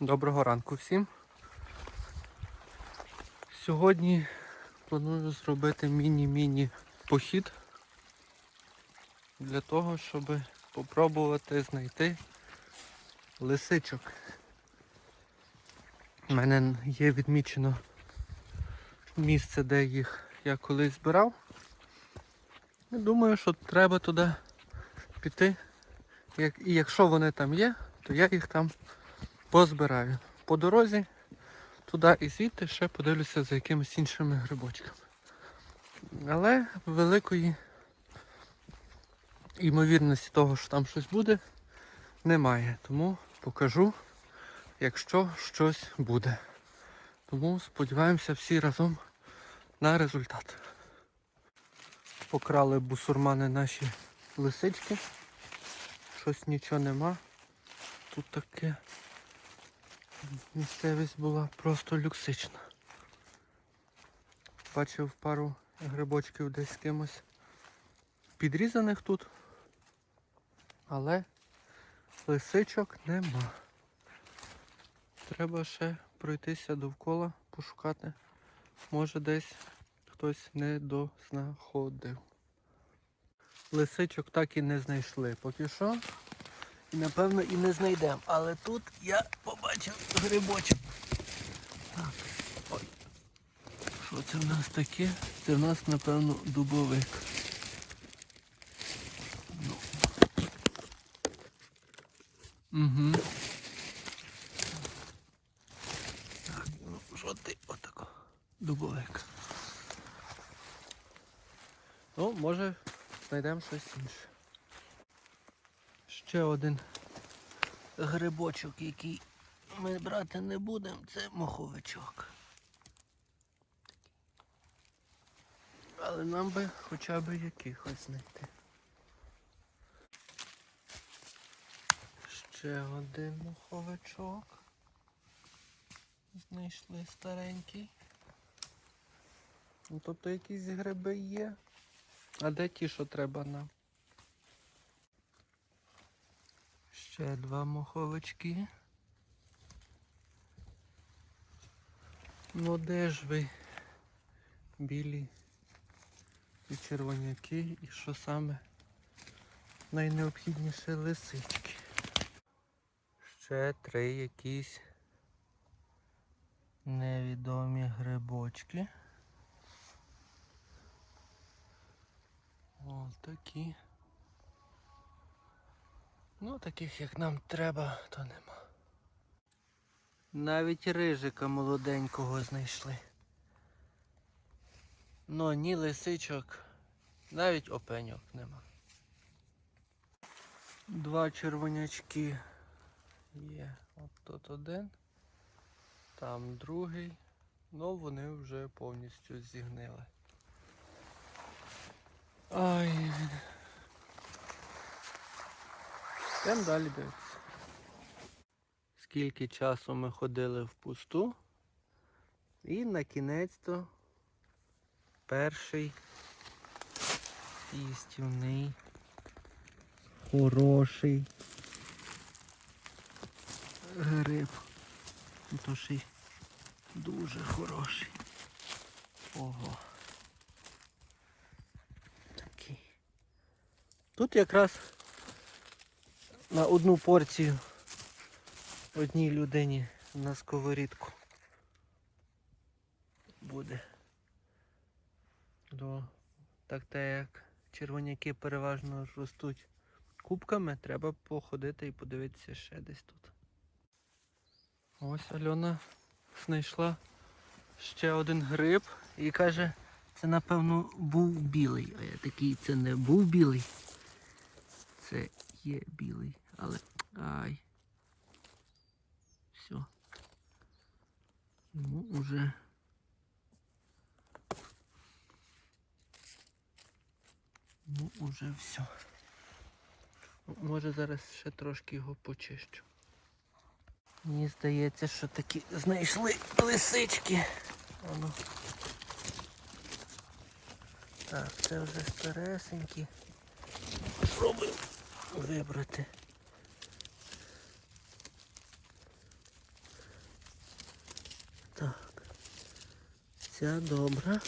Доброго ранку всім. Сьогодні планую зробити міні-міні похід для того, щоб попробувати знайти лисичок. У мене є відмічено місце, де їх я колись збирав. І думаю, що треба туди піти. І якщо вони там є, то я їх там позбираю. По дорозі туди і звідти ще подивлюся за якимись іншими грибочками. Але великої ймовірності того, що там щось буде, немає. Тому покажу, якщо щось буде. Тому сподіваємося всі разом на результат. Покрали бусурмани наші лисички. Щось нічого нема. Тут таке місцевість була просто люксична. Бачив пару грибочків десь з кимось підрізаних тут, але лисичок нема. Треба ще пройтися довкола, пошукати. Може десь хтось не дознаходив. Лисичок так і не знайшли поки що. І напевно і не знайдемо. Але тут я побачив грибочок. Так. Ой. Що це в нас таке? Це в нас, напевно, дубовик. Ну. Угу. Так, ну що ти отако? Дубовик. Ну, може, знайдемо щось інше. Ще один грибочок, який ми брати не будемо, це моховичок. Але нам би хоча б якихось знайти. Ще один моховичок. Знайшли старенький. Ну, тобто якісь гриби є. А де ті, що треба нам? Ще два моховички. Ну? Білі і червоняки, і що саме найнеобхідніше лисички. Ще три якісь невідомі грибочки. Ось такі. Ну, таких як нам треба, то нема. Навіть рижика молоденького знайшли. Ну, ні лисичок, навіть опеньок нема. Два червонячки є. От тут один, там другий. Ну вони вже повністю зігнили. Ай. Йдемо далі дивитися. Скільки часу ми ходили в пусту. І на кінець-то перший їстівний, хороший гриб. То ще дуже хороший. Ого. Такий. Тут якраз на одну порцію одній людині на сковорідку буде. До так те як червоняки переважно ростуть кубками, треба походити і подивитися ще десь тут. Ось Альона знайшла ще один гриб і каже, це напевно був білий. А я такий, це не був білий. Це є білий, але ай. Все. Ну, уже. Ну, уже все. Може зараз ще трошки його почищу. Мені здається, що такі знайшли лисички. Воно. Так, це вже старесенькі. Спробуємо вибрати. Так. Ця добра.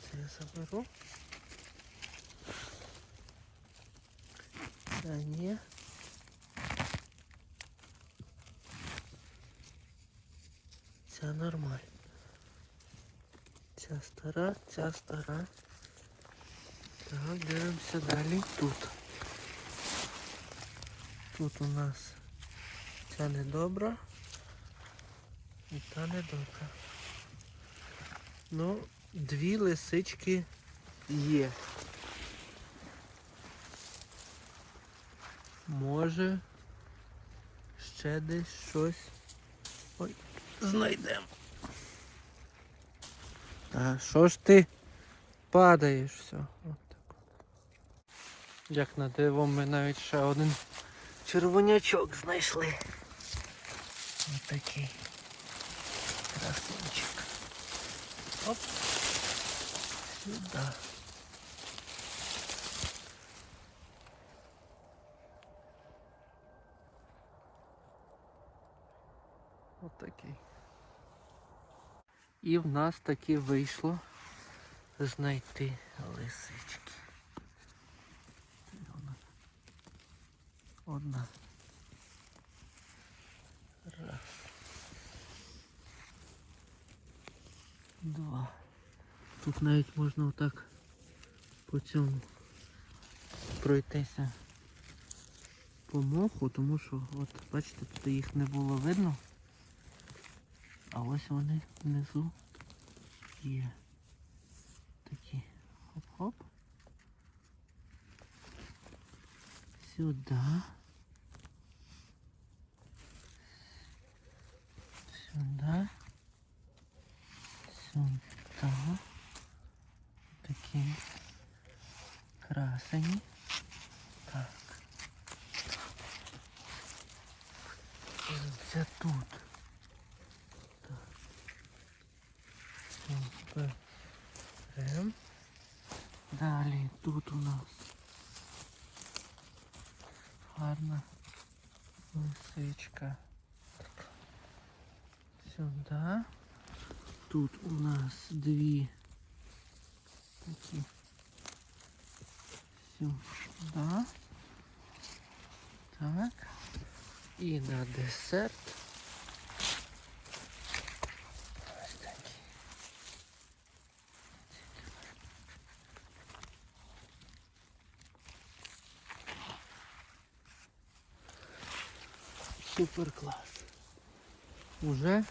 Це я заберу. Та ні. Ця нормальна. Ця стара, ця стара. Так, дивимося далі тут. Тут у нас ця недобра і та недобра. Ну, дві лисички є. Може ще десь щось. Ой, знайдемо. Та що ж ти падаєш все? Як на диво, ми навіть ще один червонячок знайшли. Ось такий красунчик. Оп. Сюди. Ось такий. І в нас таки вийшло знайти лисички. Одна. Раз. Два. Тут навіть можна отак по цьому пройтися по моху, тому що, от, бачите, тут їх не було видно. А ось вони внизу є. Такі. Хоп-хоп. Сюди. Це тут. Супер. Берем. Далі тут у нас гарна лисичка. Сюди. Тут у нас дві такі. Сюди. Так. І на десерт. Ось такі. Супер клас. Уже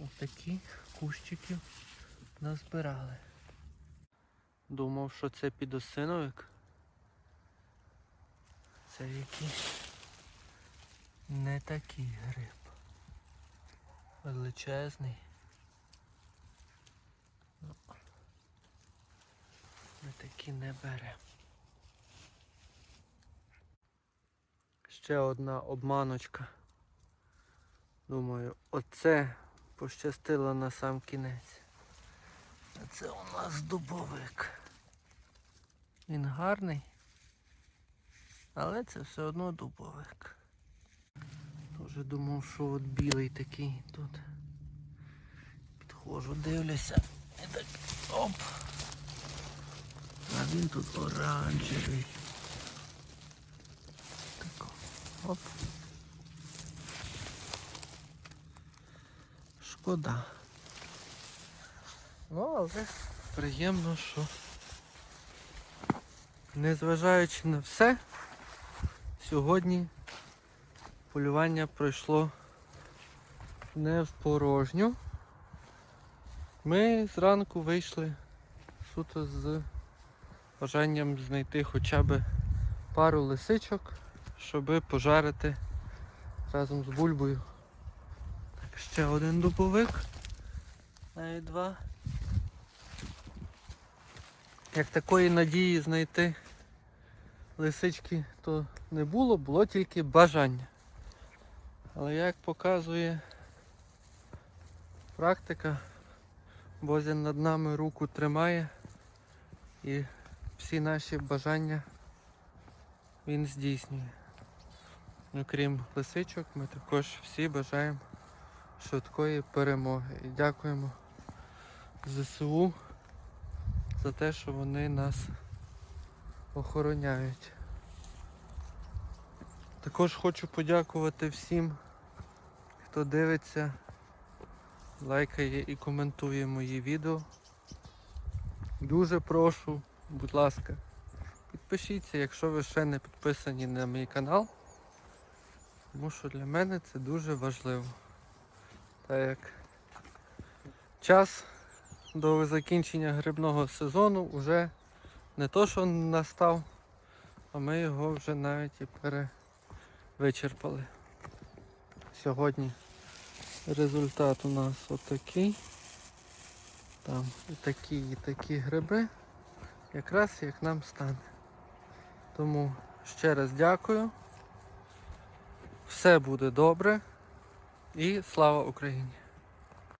отакі кущики назбирали. Думав, що це підосиновик. Це якийсь не такий гриб. Величезний. Ну, ми такі не беремо. Ще одна обманочка. Думаю, оце пощастило на сам кінець. А це у нас дубовик. Він гарний, але це все одно дубовик. Тоже думав, що от білий такий тут. Підходжу, дивлюся. І так оп. А він тут оранжевий. Так, оп. Шкода. Ну, але приємно, що незважаючи на все, сьогодні полювання пройшло не в порожню. Ми зранку вийшли суто з бажанням знайти хоча б пару лисичок, щоб пожарити разом з бульбою. Так, ще один дубовик. Навіть два. Як такої надії знайти лисички, то не було, було тільки бажання. Але як показує практика, Бозін над нами руку тримає і всі наші бажання він здійснює. окрім лисичок, ми також всі бажаємо швидкої перемоги. І дякуємо ЗСУ за те, що вони нас охороняють. Також хочу подякувати всім, хто дивиться, лайкає і коментує мої відео. Дуже прошу, будь ласка, підпишіться, якщо ви ще не підписані на мій канал. Тому що для мене це дуже важливо. Так як час до закінчення грибного сезону вже не то, що настав, а ми його вже навіть і перевичерпали. Сьогодні результат у нас отакий. Там і такі, і такі гриби, якраз як нам стане. Тому ще раз дякую. Все буде добре і слава Україні!